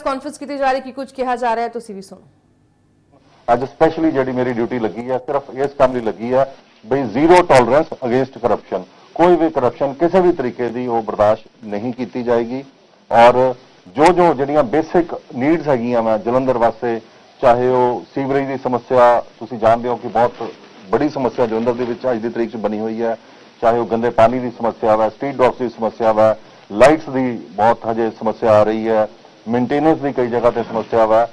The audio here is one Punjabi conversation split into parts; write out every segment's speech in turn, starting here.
ਪ੍ਰੈਸ ਕਾਨਫਰੰਸ ਕੀਤੀ ਜਾ ਰਹੀ ਕਿ ਕੁਝ ਕਿਹਾ ਜਾ ਰਿਹਾ ਹੈ, ਤੁਸੀਂ ਵੀ ਸੁਣੋ। ਅੱਜ ਸਪੈਸ਼ਲੀ ਜਿਹੜੀ ਮੇਰੀ ਡਿਊਟੀ ਲੱਗੀ ਹੈ, ਸਿਰਫ ਇਸ ਕੰਮ ਲਈ ਲੱਗੀ ਹੈ ਬਈ ਜ਼ੀਰੋ ਟੋਲਰੈਂਸ ਅਗੇਂਸਟ ਕਰਪਸ਼ਨ ਕੋਈ ਵੀ ਕਰਪਸ਼ਨ ਕਿਸੇ ਵੀ ਤਰੀਕੇ ਦੀ ਉਹ ਬਰਦਾਸ਼ਤ ਨਹੀਂ ਕੀਤੀ ਜਾਏਗੀ। ਔਰ ਜੋ ਜੋ ਜਿਹੜੀਆਂ ਬੇਸਿਕ ਨੀਡਸ ਹੈਗੀਆਂ ਮੈਂ ਜਲੰਧਰ ਵਾਸਤੇ, ਚਾਹੇ ਉਹ ਸੀਵਰੇਜ ਦੀ ਸਮੱਸਿਆ, ਤੁਸੀਂ ਜਾਣਦੇ ਹੋ ਕਿ ਬਹੁਤ ਬੜੀ ਸਮੱਸਿਆ ਜਲੰਧਰ ਦੇ ਵਿੱਚ ਅੱਜ ਦੀ ਤਰੀਕ 'ਚ ਬਣੀ ਹੋਈ ਹੈ। ਚਾਹੇ ਉਹ ਗੰਦੇ ਪਾਣੀ ਦੀ ਸਮੱਸਿਆ ਵਾ ਸਟਰੀਟ ਡੌਗਸ ਦੀ ਸਮੱਸਿਆ ਵਾ ਲਾਈਟਸ ਦੀ ਬਹੁਤ ਹਜੇ ਸਮੱਸਿਆ ਆ ਰਹੀ ਹੈ। ਮੇਨਟੇਨੈਂਸ ਦੀ ਕਈ ਜਗ੍ਹਾ ਤੇ ਸਮੱਸਿਆ ਵਾ।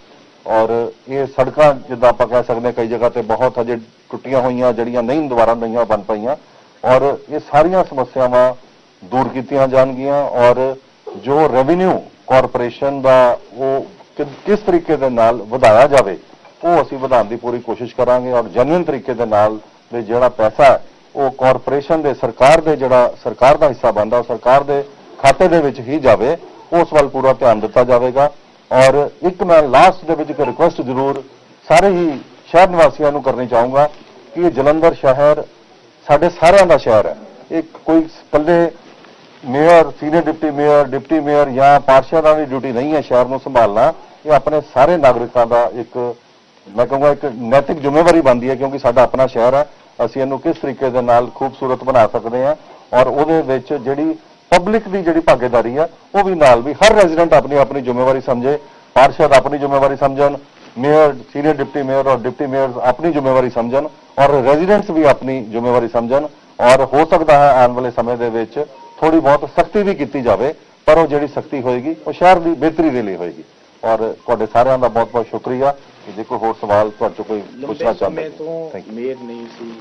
ਔਰ ਇਹ ਸੜਕਾਂ, ਜਿੱਦਾਂ ਆਪਾਂ ਕਹਿ ਸਕਦੇ ਹਾਂ, ਕਈ ਜਗ੍ਹਾ ਤੇ ਬਹੁਤ ਹਜੇ ਟੁੱਟੀਆਂ ਹੋਈਆਂ, ਜਿਹੜੀਆਂ ਨਹੀਂ ਦੁਬਾਰਾ ਨਹੀਂਆਂ ਬਣ ਪਈਆਂ। ਔਰ ਇਹ ਸਾਰੀਆਂ ਸਮੱਸਿਆਵਾਂ ਦੂਰ ਕੀਤੀਆਂ ਜਾਣਗੀਆਂ। ਔਰ ਜੋ ਰੈਵਨਿਊ ਕਾਰਪੋਰੇਸ਼ਨ ਦਾ ਉਹ ਕਿਸ ਤਰੀਕੇ ਦੇ ਨਾਲ ਵਧਾਇਆ ਜਾਵੇ, ਉਹ ਅਸੀਂ ਵਧਾਉਣ ਦੀ ਪੂਰੀ ਕੋਸ਼ਿਸ਼ ਕਰਾਂਗੇ। ਔਰ ਜੈਨੂਇਨ ਤਰੀਕੇ ਦੇ ਨਾਲ ਵੀ ਜਿਹੜਾ ਪੈਸਾ, ਉਹ ਕਾਰਪੋਰੇਸ਼ਨ ਦੇ ਸਰਕਾਰ ਦੇ ਜਿਹੜਾ ਸਰਕਾਰ ਦਾ ਹਿੱਸਾ ਬਣਦਾ ਸਰਕਾਰ ਦੇ ਖਾਤੇ ਦੇ ਵਿੱਚ ਹੀ ਜਾਵੇ। ਉਸ ਵੱਲ ਪੂਰਾ ਧਿਆਨ ਦਿੱਤਾ ਜਾਵੇਗਾ। ਔਰ ਇੱਕ ਮੈਂ ਲਾਸਟ ਦੇ ਵਿੱਚ ਇੱਕ ਰਿਕੁਐਸਟ ਜ਼ਰੂਰ ਸਾਰੇ ਹੀ ਸ਼ਹਿਰ ਨਿਵਾਸੀਆਂ ਨੂੰ ਕਰਨੀ ਚਾਹੂੰਗਾ ਕਿ ਇਹ ਜਲੰਧਰ ਸ਼ਹਿਰ ਸਾਡੇ ਸਾਰਿਆਂ ਦਾ ਸ਼ਹਿਰ ਹੈ। ਇਹ ਕੋਈ ਇਕੱਲੇ mayor, senior deputy mayor deputy mayor ਜਾਂ ਪਾਰਸ਼ਦਾਂ ਦੀ ਡਿਊਟੀ ਨਹੀਂ ਹੈ ਸ਼ਹਿਰ ਨੂੰ ਸੰਭਾਲਣਾ। ਇਹ ਆਪਣੇ ਸਾਰੇ ਨਾਗਰਿਕਾਂ ਦਾ ਇੱਕ, ਮੈਂ ਕਹੂੰਗਾ ਇੱਕ ਨੈਤਿਕ ਜ਼ਿੰਮੇਵਾਰੀ ਬਣਦੀ ਹੈ ਕਿਉਂਕਿ ਸਾਡਾ ਆਪਣਾ ਸ਼ਹਿਰ ਹੈ। ਅਸੀਂ ਇਹਨੂੰ ਕਿਸ ਤਰੀਕੇ ਦੇ ਨਾਲ ਖੂਬਸੂਰਤ ਬਣਾ ਸਕਦੇ ਹਾਂ। ਔਰ ਉਹਦੇ ਵਿੱਚ ਜਿਹੜੀ ਪਬਲਿਕ ਦੀ ਜਿਹੜੀ ਭਾਗੀਦਾਰੀ ਹੈ ਉਹ ਵੀ ਨਾਲ ਵੀ ਹਰ ਰੈਜ਼ੀਡੈਂਟ ਆਪਣੀ ਆਪਣੀ ਜ਼ਿੰਮੇਵਾਰੀ ਸਮਝੇ ਪਾਰਸ਼ਦ ਆਪਣੀ ਜ਼ਿੰਮੇਵਾਰੀ ਸਮਝਣ ਮੇਅਰ ਸੀਨੀਅਰ ਡਿਪਟੀ ਮੇਅਰ ਔਰ ਡਿਪਟੀ ਮੇਅਰ ਆਪਣੀ ਜ਼ਿੰਮੇਵਾਰੀ ਸਮਝਣ ਔਰ ਰੈਜ਼ੀਡੈਂਟਸ ਵੀ ਆਪਣੀ ਜ਼ਿੰਮੇਵਾਰੀ ਸਮਝਣ ਔਰ ਹੋ ਸਕਦਾ ਹੈ ਆਉਣ ਵਾਲੇ ਸਮੇਂ ਦੇ ਵਿੱਚ ਥੋੜੀ ਬਹੁਤ ਸਖਤੀ ਵੀ ਕੀਤੀ ਜਾਵੇ ਪਰ ਉਹ ਜਿਹੜੀ ਸਖਤੀ ਹੋਏਗੀ ਉਹ ਸ਼ਹਿਰ ਦੀ ਬਿਹਤਰੀ ਦੇ ਲਈ ਹੋਏਗੀ। ਔਰ ਤੁਹਾਡੇ ਸਾਰਿਆਂ ਦਾ ਬਹੁਤ ਬਹੁਤ ਸ਼ੁਕਰੀਆ ਜੇ ਕੋਈ ਹੋਰ ਸਵਾਲ ਤੁਹਾਡੇ ਤੋਂ ਕੋਈ ਪੁੱਛਣਾ ਚਾਹੁੰਦੇ. ਮੇਅਰ ਨਹੀਂ ਸੀ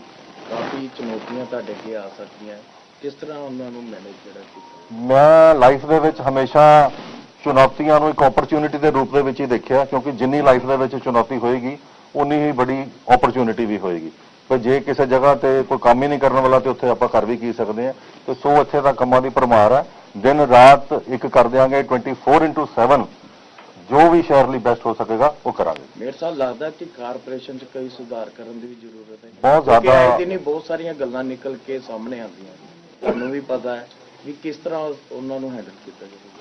ਕਾਫੀ ਚੁਣੌਤੀਆਂ ਤੁਹਾਡੇ ਅੱਗੇ ਆ ਸਕਦੀਆਂ। ਕਿਸ ਤਰ੍ਹਾਂ ਉਹਨਾਂ ਨੂੰ ਮੈਨੇਜ ਜਿਹੜਾ ਕੀਤਾ? ਮੈਂ ਲਾਈਫ ਦੇ ਵਿੱਚ ਹਮੇਸ਼ਾ ਚੁਣੌਤੀਆਂ ਨੂੰ ਇੱਕ ਓਪਰਚੁਨਿਟੀ ਦੇ ਰੂਪ ਦੇ ਵਿੱਚ ਹੀ ਦੇਖਿਆ ਕਿਉਂਕਿ ਜਿੰਨੀ ਲਾਈਫ ਦੇ ਵਿੱਚ ਚੁਣੌਤੀ ਹੋਏਗੀ ਉਨੀ ਹੀ ਵੱਡੀ ਓਪਰਚ्युनिटी ਵੀ ਹੋਏਗੀ। ਪਰ ਜੇ ਕਿਸੇ ਜਗ੍ਹਾ ਤੇ ਕੋਈ ਕੰਮ ਹੀ ਨਹੀਂ ਕਰਨ ਵਾਲਾ ਤੇ ਉੱਥੇ ਆਪਾਂ ਕਰ ਵੀ ਕੀ ਸਕਦੇ ਆ ਤੇ ਸੋ ਇੱਥੇ ਤਾਂ ਕੰਮਾਂ ਦੀ ਪਰਮਾਰ ਆ। ਦਿਨ ਰਾਤ ਇੱਕ ਕਰ ਦਿਆਂਗੇ 24/7 ਜੋ ਵੀ ਸ਼ਹਿਰ ਲਈ ਬੈਸਟ ਹੋ ਸਕੇਗਾ ਉਹ ਕਰਾਂਗੇ। ਮੇਰੇ ਸਾਹਿਬ ਲੱਗਦਾ ਕਿ ਕਾਰਪੋਰੇਸ਼ਨ 'ਚ ਕਈ ਸੁਧਾਰ ਕਰਨ ਦੀ ਵੀ ਜ਼ਰੂਰਤ ਹੈ? ਬਹੁਤ ਜ਼ਿਆਦਾ ਕਿਉਂਕਿ ਆਏ ਬਹੁਤ ਸਾਰੀਆਂ ਗੱਲਾਂ ਨਿਕਲ ਕੇ ਸਾਹਮਣੇ ਆਉਂਦੀਆਂ ਤੁਹਾਨੂੰ ਵੀ ਪਤਾ ਹੈ ਵੀ ਕਿਸ ਤਰ੍ਹਾਂ ਉਹਨਾਂ ਨੂੰ ਹੈਂਡਲ ਕੀਤਾ ਜਾਵੇ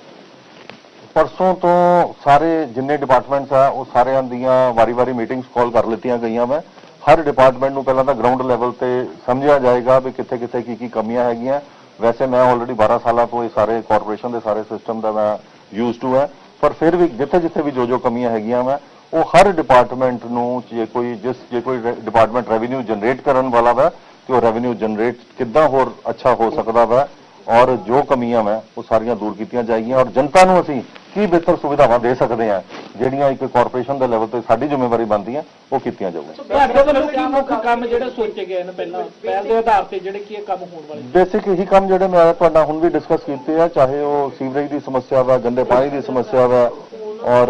ਪਰਸੋਂ ਤੋਂ ਸਾਰੇ ਜਿੰਨੇ ਡਿਪਾਰਟਮੈਂਟਸ ਆ, ਉਹ ਸਾਰਿਆਂ ਦੀਆਂ ਵਾਰੀ-ਵਾਰੀ ਮੀਟਿੰਗਸ ਕਾਲ ਕਰ ਲਿੱਤੀਆਂ ਗਈਆਂ ਮੈਂ ਹਰ ਡਿਪਾਰਟਮੈਂਟ ਨੂੰ ਪਹਿਲਾਂ ਤਾਂ ਗਰਾਊਂਡ ਲੈਵਲ ਤੇ ਸਮਝਿਆ ਜਾਏਗਾ ਵੀ ਕਿੱਥੇ-ਕਿੱਥੇ ਕੀ-ਕੀ ਕਮੀਆਂ ਹੈਗੀਆਂ। ਵੈਸੇ ਮੈਂ ਆਲਰੇਡੀ 12 ਸਾਲਾਂ ਤੋਂ ਇਹ ਸਾਰੇ ਕਾਰਪੋਰੇਸ਼ਨ ਦੇ ਸਾਰੇ ਸਿਸਟਮ ਦਾ ਮੈਂ ਯੂਜ ਟੂ ਹੈ ਪਰ ਫਿਰ ਵੀ ਜਿੱਥੇ-ਜਿੱਥੇ ਵੀ ਜੋ ਜੋ ਕਮੀਆਂ ਹੈਗੀਆਂ ਮੈਂ ਉਹ ਹਰ ਡਿਪਾਰਟਮੈਂਟ ਨੂੰ ਜੇ ਕੋਈ, ਜਿਸ, ਜੇ ਕੋਈ ਡਿਪਾਰਟਮੈਂਟ ਰੈਵਨਿਊ ਜਨਰੇਟ ਕਰਨ ਵਾਲਾ ਵਾ ਤੇ ਉਹ ਰੈਵਨਿਊ ਜਨਰੇਟ ਕਿੱਦਾਂ ਹੋਰ ਅੱਛਾ ਹੋ ਸਕਦਾ ਵਾ? ਔਰ ਜੋ ਕਮੀਆਂ ਵਾ ਉਹ ਸਾਰੀਆਂ ਦੂਰ ਕੀਤੀਆਂ ਜਾਏਗੀਆਂ। ਔਰ ਜਨਤਾ ਨੂੰ ਅਸੀਂ ਕੀ ਬਿਹਤਰ ਸੁਵਿਧਾਵਾਂ ਦੇ ਸਕਦੇ ਹਾਂ ਜਿਹੜੀਆਂ ਇੱਕ ਕਾਰਪੋਰੇਸ਼ਨ ਦੇ ਲੈਵਲ ਤੇ ਸਾਡੀ ਜ਼ਿੰਮੇਵਾਰੀ ਬਣਦੀ ਹੈ ਉਹ ਕੀਤੀਆਂ ਜਾਊਗੀਆਂ। ਤੁਹਾਡੇ ਵੱਲੋਂ ਕੀ ਮੁੱਖ ਕੰਮ ਜਿਹੜੇ ਸੋਚੇ ਗਏ ਨੇ ਪਹਿਲਾਂ? ਪਹਿਲ ਦੇ ਆਧਾਰ ਤੇ ਜਿਹੜੇ ਕੀ ਇਹ ਕੰਮ ਹੋਣ ਵਾਲੇ ਬੇਸਿਕ ਇਹੀ ਕੰਮ ਜਿਹੜੇ ਮੈਂ ਤੁਹਾਡਾ ਹੁਣ ਵੀ ਡਿਸਕਸ ਕੀਤੇ ਆ ਚਾਹੇ ਉਹ ਸੀਵਰੇਜ ਦੀ ਸਮੱਸਿਆ ਵਾ ਗੰਦੇ ਪਾਣੀ ਦੀ ਸਮੱਸਿਆ ਵਾ ਔਰ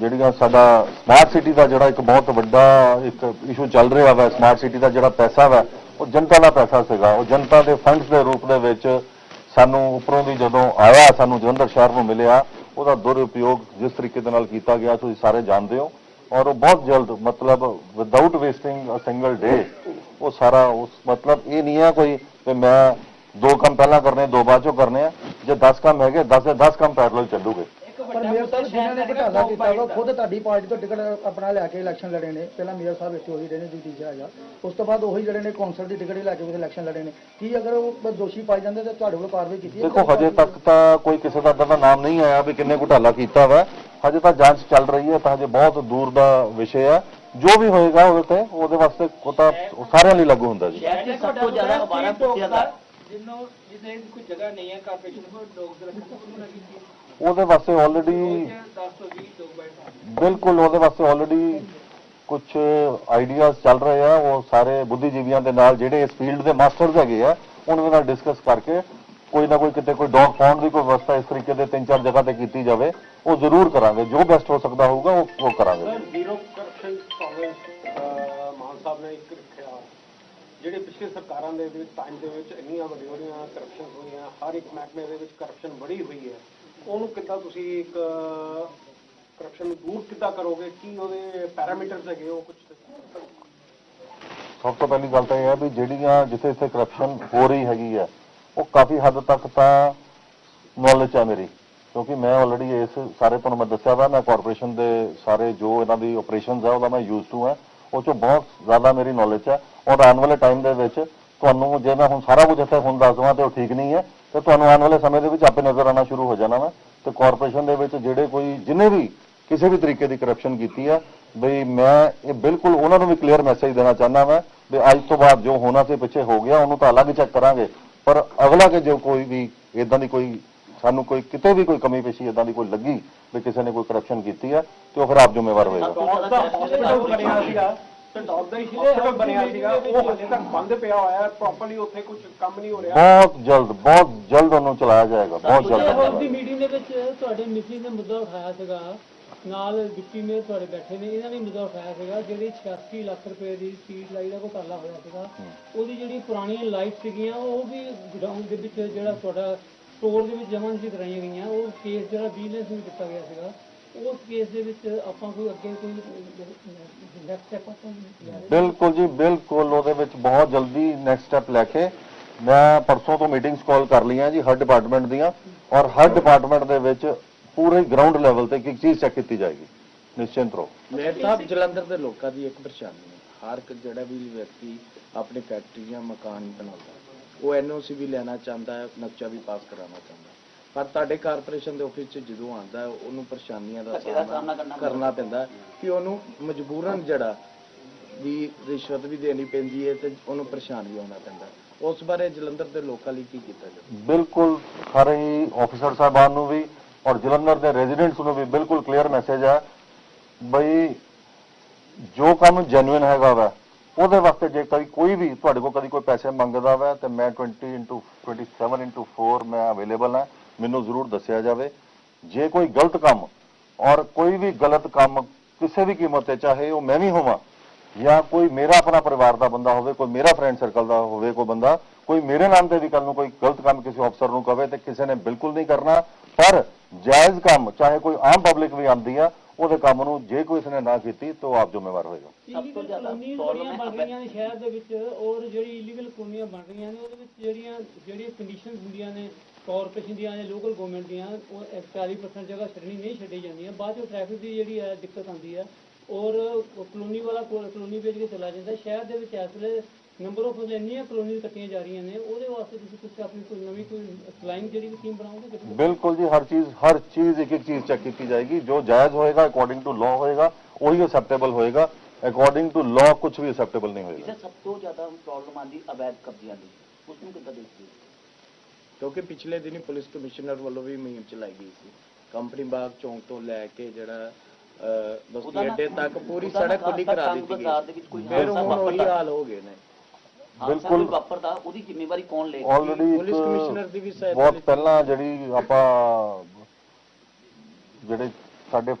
ਜਿਹੜੀਆਂ ਸਾਡਾ ਸਮਾਰਟ ਸਿਟੀ ਦਾ ਜਿਹੜਾ ਇੱਕ ਬਹੁਤ ਵੱਡਾ ਇੱਕ ਇਸ਼ੂ ਚੱਲ ਰਿਹਾ ਵਾ ਸਮਾਰਟ ਸਿਟੀ ਦਾ ਜਿਹੜਾ ਪੈਸਾ ਵਾ, ਉਹ ਜਨਤਾ ਦਾ ਪੈਸਾ ਸੀਗਾ। ਉਹ ਜਨਤਾ ਦੇ ਫੰਡਸ ਦੇ ਰੂਪ ਦੇ ਵਿੱਚ ਸਾਨੂੰ ਉੱਪਰੋਂ ਦੀ ਜਦੋਂ ਆਇਆ, ਸਾਨੂੰ ਜਲੰਧਰ ਸ਼ਹਿਰ ਨੂੰ ਮਿਲਿਆ, ਉਹਦਾ ਦੁਰਉਪਯੋਗ ਜਿਸ ਤਰੀਕੇ ਦੇ ਨਾਲ ਕੀਤਾ ਗਿਆ, ਤੁਸੀਂ ਸਾਰੇ ਜਾਣਦੇ ਹੋ। ਔਰ ਉਹ ਬਹੁਤ ਜਲਦ, ਮਤਲਬ without wasting a single day ਉਹ ਸਾਰਾ ਉਸ, ਮਤਲਬ ਇਹ ਨਹੀਂ ਹੈ ਕੋਈ ਕਿ ਮੈਂ ਦੋ ਕੰਮ ਪਹਿਲਾਂ ਕਰਨੇ, ਦੋ ਬਾਅਦ ਚੋਂ ਕਰਨੇ ਆ। ਜੇ 10 ਕੰਮ ਹੈਗੇ 10 ਦੇ 10 ਕੰਮ ਪੈਰਲਲ ਚੱਲੂਗੇ। ਪਰ ਮੇਅਰ ਸਾਹਿਬ ਜਿਨ੍ਹਾਂ ਨੇ ਘਟਾਲਾ ਕੀਤਾ ਵਾ ਖੁਦ ਤੁਹਾਡੀ ਪਾਰਟੀ ਤੋਂ ਟਿਕਟ ਆਪਣਾ ਲੈ ਕੇ ਇਲੈਕਸ਼ਨ ਲੜੇ ਨੇ। ਪਹਿਲਾਂ ਮੇਅਰ ਸਾਹਿਬ ਇੱਥੇ ਉਹੀ ਰਹੇ ਨੇ ਜਗਦੀਸ਼ ਜਹਾਜਾ ਉਸ ਤੋਂ ਬਾਅਦ ਉਹੀ ਜਿਹੜੇ ਨੇ ਕੌਂਸਲ ਦੀ ਟਿਕਟ ਹੀ ਲੈ ਕੇ ਵੀ ਇਲੈਕਸ਼ਨ ਲੜੇ ਨੇ। ਕੀ ਅਗਰ ਉਹ ਦੋਸ਼ੀ ਪਾਏ ਜਾਂਦੇ ਤਾਂ ਤੁਹਾਡੇ ਵੱਲੋਂ ਕਾਰਵਾਈ ਕੀਤੀ ਦੇਖੋ ਹਜੇ ਤੱਕ ਤਾਂ ਕੋਈ ਕਿਸੇ ਦਾ ਦਾ ਨਾਮ ਨਹੀਂ ਆਇਆ ਵੀ ਕਿੰਨੇ ਘੁਟਾਲਾ ਕੀਤਾ ਵਾ। ਹਜੇ ਤਾਂ ਜਾਂਚ ਚੱਲ ਰਹੀ ਹੈ ਤਾਂ ਹਜੇ ਬਹੁਤ ਦੂਰ ਦਾ ਵਿਸ਼ੇ ਹੈ ਜੋ ਵੀ ਹੋਏਗਾ ਉਹਦੇ ਤੇ ਉਹਦੇ ਵਾਸਤੇ ਉਹ ਤਾਂ ਸਾਰਿਆਂ ਲਈ ਲਾਗੂ ਹੁੰਦਾ ਜੀ। ਸਭ ਤੋਂ ਜ਼ਿਆਦਾ ਦਾ ਜਿੰਨੋਂ ਜਿਹਦੇ ਕੋਈ ਜਗ੍ਹਾ ਨਹੀਂ ਹੈ ਕਾਰਪੋਰੇਸ਼ਨ ਕੋਲ ਡੌਗਸ ਰੱਖਣ ਨੂੰ ਉਹਨੂੰ ਲੱਗੀ ਸੀ? ਉਹਦੇ ਵਾਸਤੇ ਆਲਰੇਡੀ 10 ਤੋਂ 20 ਡੌਗ ਬੈਠਾ ਬਿਲਕੁਲ ਉਹਦੇ ਵਾਸਤੇ ਆਲਰੇਡੀ ਕੁਝ ਆਈਡੀਆਜ਼ ਚੱਲ ਰਹੇ ਆ। ਉਹ ਸਾਰੇ ਬੁੱਧੀਜੀਵੀਆਂ ਦੇ ਨਾਲ ਜਿਹੜੇ ਇਸ ਫੀਲਡ ਦੇ ਮਾਸਟਰਸ ਹੈਗੇ ਆ ਉਹਨਾਂ ਦੇ ਨਾਲ ਡਿਸਕਸ ਕਰਕੇ ਕੋਈ ਨਾ ਕੋਈ ਕਿਤੇ ਕੋਈ ਡੌਗ ਪਾਉਂਡ ਦੀ ਕੋਈ ਵਿਵਸਥਾ ਇਸ ਤਰੀਕੇ ਦੇ ਤਿੰਨ ਚਾਰ ਜਗ੍ਹਾ ਤੇ ਕੀਤੀ ਜਾਵੇ ਉਹ ਜ਼ਰੂਰ ਕਰਾਂਗੇ। ਜੋ ਬੈਸਟ ਹੋ ਸਕਦਾ ਹੋਊਗਾ ਉਹ ਉਹ ਕਰਾਂਗੇ। ਜ਼ੀਰੋ ਕਰਪਸ਼ਨ ਕਾਂਗਰਸ ਮਾਨ ਸਾਹਿਬ ਨੇ ਇੱਕ ਜਿਹੜੇ ਪਿਛਲੇ ਸਰਕਾਰਾਂ ਦੇ ਵਿੱਚ ਟਾਈਮ ਦੇ ਵਿੱਚ ਇੰਨੀਆਂ ਵੱਡੀਆਂ ਵੱਡੀਆਂ ਕਰਪਸ਼ਨ ਹੋਈਆਂ, ਹਰ ਇੱਕ ਮਹਿਕਮੇ ਦੇ ਵਿੱਚ ਕਰਪਸ਼ਨ ਬੜੀ ਹੋਈ ਹੈ। ਉਹਨੂੰ ਕਿੱਦਾਂ ਤੁਸੀਂ ਇੱਕ ਕਰਪਸ਼ਨ ਨੂੰ ਦੂਰ ਕਿੱਦਾਂ ਕਰੋਗੇ? ਕੀ ਉਹਦੇ ਪੈਰਾਮੀਟਰਸ ਹੈਗੇ ਉਹ ਕੁਝ ਸਭ ਤੋਂ ਪਹਿਲੀ ਗੱਲ ਤਾਂ ਇਹ ਹੈ ਵੀ ਜਿਹੜੀਆਂ ਜਿੱਥੇ ਜਿੱਥੇ ਕਰਪਸ਼ਨ ਹੋ ਰਹੀ ਹੈਗੀ ਆ ਉਹ ਕਾਫੀ ਹੱਦ ਤੱਕ ਤਾਂ ਨੌਲੇਜ ਹੈ ਮੇਰੀ। ਕਿਉਂਕਿ ਮੈਂ ਆਲਰੇਡੀ ਇਸ ਸਾਰੇ ਤੁਹਾਨੂੰ ਮੈਂ ਦੱਸਿਆ ਵਾ, ਮੈਂ ਕਾਰਪੋਰੇਸ਼ਨ ਦੇ ਸਾਰੇ ਜੋ ਇਹਨਾਂ ਦੀ ਆਪਰੇਸ਼ਨਸ ਆ, ਉਹਦਾ ਮੈਂ ਯੂਜ਼ ਟੂ ਹਾਂ ਉਹ ਚੋਂ ਬਹੁਤ ਜ਼ਿਆਦਾ ਮੇਰੀ ਨੌਲੇਜ ਹੈ ਔਰ ਆਉਣ ਵਾਲੇ ਟਾਈਮ ਦੇ ਵਿੱਚ ਤੁਹਾਨੂੰ ਜੇ ਮੈਂ ਹੁਣ ਸਾਰਾ ਕੁਝ ਇੱਥੇ ਹੁਣ ਦੱਸ ਦਵਾਂ ਤੇ ਉਹ ਠੀਕ ਨਹੀਂ ਹੈ, ਤੇ ਤੁਹਾਨੂੰ ਆਉਣ ਵਾਲੇ ਸਮੇਂ ਦੇ ਵਿੱਚ ਆਪੇ ਨਜ਼ਰ ਆਉਣਾ ਸ਼ੁਰੂ ਹੋ ਜਾਣਾ ਵਾ। ਤੇ ਕਾਰਪੋਰੇਸ਼ਨ ਦੇ ਵਿੱਚ ਜਿਹੜੇ ਕੋਈ ਜਿਨੇ ਵੀ ਕਿਸੇ ਵੀ ਤਰੀਕੇ ਦੀ ਕਰਪਸ਼ਨ ਕੀਤੀ ਹੈ ਬਈ ਮੈਂ ਇਹ ਬਿਲਕੁਲ ਉਹਨਾਂ ਨੂੰ ਵੀ ਕਲੀਅਰ ਮੈਸੇਜ ਦੇਣਾ ਚਾਹੁੰਦਾ ਮੈਂ ਵੀ ਅੱਜ ਤੋਂ ਬਾਅਦ ਜੋ ਹੋਣਾ ਸੀ, ਪਿੱਛੇ ਹੋ ਗਿਆ, ਉਹਨੂੰ ਤਾਂ ਅਲੱਗ ਚੈੱਕ ਕਰਾਂਗੇ। ਪਰ ਅਗਲਾ ਕਿ ਜੋ ਕੋਈ ਵੀ ਇਦਾਂ ਦੀ ਕੋਈ ਸਾਨੂੰ ਕੋਈ ਕਿਤੇ ਵੀ ਕੋਈ ਕਮੀ ਪੇਸ਼ੀ ਇਦਾਂ ਦੀ ਕੋਈ ਲੱਗੀ ਵੀ ਕਿਸੇ ਨੇ ਕੋਈ ਕਰਪਸ਼ਨ ਕੀਤੀ ਆ ਤੇ ਉਹ ਫਿਰ ਆਪ ਜ਼ਿੰਮੇਵਾਰ ਹੋਏਗਾ। ਟੌਪ ਦਾ ਹਸਪੀਟਲ ਬਣਿਆ ਸੀਗਾ ਤੇ ਟੌਪ ਦਾ ਹਸਪੀਟਲ ਬਣਿਆ ਸੀਗਾ ਉਹ ਹਜੇ ਤੱਕ ਬੰਦ ਪਿਆ ਹੋਇਆ ਹੈ ਪ੍ਰੋਪਰਲੀ ਉੱਥੇ ਕੁਝ ਕੰਮ ਨਹੀਂ ਹੋ ਰਿਹਾ। ਬਹੁਤ ਜਲਦ ਬਹੁਤ ਜਲਦ ਉਹਨੂੰ ਚਲਾਇਆ ਜਾਏਗਾ ਬਹੁਤ ਹਾਊਸ ਜਲਦ। ਦੀ ਮੀਟਿੰਗ ਦੇ ਵਿੱਚ ਤੁਹਾਡੇ ਨੇ ਮੁੱਦਾ ਉਠਾਇਆ ਸੀਗਾ ਨਾਲ ਡਿਪਟੀ ਮੇਅਰ ਤੁਹਾਡੇ ਬੈਠੇ ਨੇ ਇਹਨਾਂ ਨੇ ਮੁੱਦਾ ਉਠਾਇਆ ਸੀਗਾ ਜਿਹੜੀ 86 ਲੱਖ ਰੁਪਏ ਦੀ ਸਟਰੀਟ ਲਾਈਟ ਦਾ ਘੋਟਾਲਾ ਹੋਇਆ ਸੀਗਾ ਉਹਦੀ ਜਿਹੜੀ ਪੁਰਾਣੀਆਂ ਲਾਈਟ ਸੀਗੀਆਂ ਉਹ ਵੀ ਗਰਾਊਂਡ ਦੇ ਵਿੱਚ ਜਿਹੜਾ ਤੁਹਾਡਾ ਸਟੋਰ ਦੇ ਵਿੱਚ ਜਮ੍ਹਾਂ ਨਹੀਂ ਕਰਾਈਆਂ ਗਈਆਂ। ਉਹ ਕੇਸ ਜਿਹੜਾ ਵਿਜੀਲੈਂਸ ਨੂੰ ਦਿੱਤਾ ਗਿਆ ਸੀਗਾ ਉਸ ਕੇਸ ਦੇ ਵਿੱਚ ਆਪਾਂ ਕੋਈ ਅੱਗੇ ਕੋਈ ਨੈਕਸਟ ਸਟੈਪ ਆਪਾਂ ਬਿਲਕੁਲ ਜੀ ਬਿਲਕੁਲ ਉਹਦੇ ਵਿੱਚ ਬਹੁਤ ਜਲਦੀ ਨੈਕਸਟ ਸਟੈਪ ਲੈ ਕੇ ਮੈਂ ਪਰਸੋਂ ਤੋਂ ਮੀਟਿੰਗਸ ਕਾਲ ਕਰ ਲਈਆਂ ਜੀ ਹਰ ਡਿਪਾਰਟਮੈਂਟ ਦੀਆਂ ਔਰ ਹਰ ਡਿਪਾਰਟਮੈਂਟ ਦੇ ਵਿੱਚ ਪੂਰੇ ਗਰਾਊਂਡ ਲੈਵਲ ਤੇ ਇੱਕ ਇੱਕ ਚੀਜ਼ ਚੈੱਕ ਕੀਤੀ ਜਾਏਗੀ ਨਿਸ਼ਚਿੰਤ ਰਹੋ। ਮੇਰ ਸਾਹਿਬ ਜਲੰਧਰ ਦੇ ਲੋਕਾਂ ਦੀ ਇੱਕ ਪਰੇਸ਼ਾਨੀ ਹੈ। ਹਰ ਇੱਕ ਜਿਹੜਾ ਵੀ ਵਿਅਕਤੀ ਆਪਣੀ ਫੈਕਟਰੀ ਜਾਂ ਮਕਾਨ ਬਣਾਉਂਦਾ ਉਹ ਐਨਓਸੀ ਵੀ ਲੈਣਾ ਚਾਹੁੰਦਾ ਹੈ ਨਕਸ਼ਾ ਵੀ ਪਾਸ ਕਰਾਉਣਾ ਚਾਹੁੰਦਾ ਹੈ। ਪਰ ਤੁਹਾਡੇ ਕਾਰਪੋਰੇਸ਼ਨ ਦੇ ਆਫਿਸ 'ਚ ਜਦੋਂ ਆਉਂਦਾ ਹੈ ਉਹਨੂੰ ਪਰੇਸ਼ਾਨੀਆਂ ਦਾ ਸਾਹਮਣਾ ਕਰਨਾ ਪੈਂਦਾ। ਹੈ ਕਿ ਉਹਨੂੰ ਮਜਬੂਰਨ ਜਿਹੜਾ ਵੀ ਰਿਸ਼ਵਤ ਵੀ ਦੇਣੀ ਪੈਂਦੀ ਹੈ ਤੇ ਉਹਨੂੰ ਪਰੇਸ਼ਾਨ ਵੀ ਹੋਣਾ ਪੈਂਦਾ। ਉਸ ਬਾਰੇ ਜਲੰਧਰ ਦੇ ਲੋਕਾਂ ਲਈ ਕੀ ਕੀਤਾ ਜਾਵੇ? ਬਿਲਕੁਲ ਸਾਰੇ ਹੀ ਆਫੀਸਰ ਸਾਹਿਬਾਨ ਨੂੰ ਵੀ ਔਰ ਜਲੰਧਰ ਦੇ ਰੈਜ਼ੀਡੈਂਟਸ ਨੂੰ ਵੀ ਬਿਲਕੁਲ ਕਲੀਅਰ ਮੈਸੇਜ ਹੈ ਬਈ ਜੋ ਕੰਮ ਜੈਨੂਇਨ ਹੈਗਾ ਵਾ ਉਹਦੇ ਵਾਸਤੇ ਜੇ ਕਦੀ ਕੋਈ ਵੀ ਤੁਹਾਡੇ ਕੋਲ ਕਦੀ ਕੋਈ ਪੈਸੇ ਮੰਗਦਾ ਵਾ ਤੇ ਮੈਂ 20 27 4 ਮੈਂ ਅਵੇਲੇਬਲ ਹਾਂ, ਮੈਨੂੰ ਜ਼ਰੂਰ ਦੱਸਿਆ ਜਾਵੇ। ਜੇ ਕੋਈ ਗਲਤ ਕੰਮ ਔਰ ਕੋਈ ਵੀ ਗਲਤ ਕੰਮ ਕਿਸੇ ਵੀ ਕੀਮਤ ਤੇ, ਚਾਹੇ ਉਹ ਮੈਂ ਵੀ ਹੋਵਾਂ ਜਾਂ ਕੋਈ ਮੇਰਾ ਆਪਣਾ ਪਰਿਵਾਰ ਦਾ ਬੰਦਾ ਹੋਵੇ, ਕੋਈ ਮੇਰਾ ਫਰੈਂਡ ਸਰਕਲ ਦਾ ਹੋਵੇ ਕੋਈ ਬੰਦਾ, ਕੋਈ ਮੇਰੇ ਨਾਮ ਤੇ ਵੀ ਕੱਲ ਨੂੰ ਕੋਈ ਗਲਤ ਕੰਮ ਕਿਸੇ ਅਫਸਰ ਨੂੰ ਕਵੇ ਤੇ ਕਿਸੇ ਨੇ ਬਿਲਕੁਲ ਨਹੀਂ ਕਰਨਾ। ਪਰ ਜਾਇਜ਼ ਕੰਮ, ਚਾਹੇ ਕੋਈ ਆਮ ਪਬਲਿਕ ਵੀ ਆਂਦੀ ਆ ਉਹਦੇ ਕੰਮ ਨੂੰ ਜੇ ਕੋਈ ਇਸਨੇ ਨਾ ਕੀਤੀ ਤਾਂ ਉਹ ਆਪ ਜ਼ਿੰਮੇਵਾਰ ਹੋਏਗਾ। ਇਲੀਗਲ ਕਲੋਨੀਆਂ ਬੜੀਆਂ ਬਣ ਰਹੀਆਂ ਨੇ ਸ਼ਹਿਰ ਦੇ ਵਿੱਚ ਔਰ ਜਿਹੜੀ ਇਲੀਗਲ ਕਲੋਨੀਆਂ ਬਣ ਰਹੀਆਂ ਨੇ ਉਹਦੇ ਵਿੱਚ ਜਿਹੜੀਆਂ ਜਿਹੜੀਆਂ ਕੰਡੀਸ਼ਨਸ ਹੁੰਦੀਆਂ ਨੇ ਕਾਰਪੋਰੇਸ਼ਨ ਦੀਆਂ ਜਾਂ ਲੋਕਲ ਗਵਰਨਮੈਂਟ ਦੀਆਂ ਉਹ 40% ਜਗ੍ਹਾ ਛੱਡਣੀ ਨਹੀਂ ਛੱਡੀ ਜਾਂਦੀਆਂ। ਬਾਅਦ ਚੋਂ ਟ੍ਰੈਫਿਕ ਦੀ ਜਿਹੜੀ ਹੈ ਦਿੱਕਤ ਆਉਂਦੀ ਹੈ। ਔਰ ਕਲੋਨੀ ਵਾਲਾ ਕੋਲ- ਕਲੋਨੀ ਵੇਚ ਕੇ ਚਲਾ ਜਾਂਦਾ। ਸ਼ਹਿਰ ਦੇ ਵਿੱਚ ਇਸ ਵੇਲੇ ਨੰਬਰ ਆਫ ਇੰਨੀਆਂ ਕਲੋਨੀ ਕੱਟੀਆਂ ਜਾ ਰਹੀਆਂ ਨੇ ਉਹਦੇ ਵਾਸਤੇ ਤੁਸੀਂ ਕੁਝ ਆਪਣੀ ਕੋਈ ਨਵੀਂ ਕੋਈ ਫਲਾਈਂਗ ਜਿਹੜੀ ਵੀ ਸਕੀਮ ਬਣਾਓਗੇ ਕਿਤੇ? ਬਿਲਕੁਲ ਜੀ ਹਰ ਚੀਜ਼ ਹਰ ਚੀਜ਼ ਇੱਕ ਇੱਕ ਚੀਜ਼ ਚੈੱਕ ਕੀਤੀ ਜਾਏਗੀ। ਜੋ ਜਾਇਜ਼ ਹੋਏਗਾ ਅਕੋਰਡਿੰਗ ਟੂ ਲਾਅ ਹੋਏਗਾ ਉਹੀ ਅਸੈਪਟੇਬਲ ਹੋਏਗਾ। ਅਕੋਰਡਿੰਗ ਟੂ ਲਾਅ ਕੁਝ ਵੀ ਅਸੈਪਟੇਬਲ ਨਹੀਂ ਹੋਏਗਾ। ਸਭ ਤੋਂ ਜ਼ਿਆਦਾ ਪ੍ਰੋਬਲਮ ਆਉਂਦੀ ਅਵੈਧ ਕਬਜ਼ਿਆਂ ਦੀ। ਉਸ ਨੂੰ ਕਿੱਦਾਂ ਦੇਖਦੇ ਹੋ? ਕਿਉਂਕਿ ਪਿਛਲੇ ਦਿਨੀ ਪੁਲਿਸ ਕਮਿਸ਼ਨਰ ਵੱਲੋਂ ਵੀ ਮੁਹਿੰਮ ਚਲਾਈ ਗਈ ਸੀ। ਕੰਪਨੀ ਬਾਗ ਚੌਂਕ ਤੋਂ ਲੈ ਕੇ ਜਿਹੜਾ ਬਸਤੀ ਅੱਡੇ ਤੱਕ ਪੂਰੀ ਸੜਕ ਖੁੱਲੀ ਕਰਾ ਦਿੱਤੀ ਬਾਜ਼ਾਰ ਦੇ ਗਈ ਵਿੱਚ ਕੋਈ ਫਿਰ ਹੁਣ ਉਹੀ। ਹਾਲ ਹੋ ਗਏ ਨੇ। ਬਿਲਕੁਲ। ਵਾਪਰਦਾ ਉਹਦੀ ਜ਼ਿੰਮੇਵਾਰੀ ਕੌਣ ਲਏਗਾ ਆਲਰੇਡੀ ਪੁਲਿਸ ਕਮਿਸ਼ਨਰ ਦੀ ਵੀ ਸਹਾਇਤਾ ਬਹੁਤ ਪਹਿਲਾਂ ਜਿਹੜੀ ਆਪਾਂ ਜਿਹੜੇ ਸਾਡੇ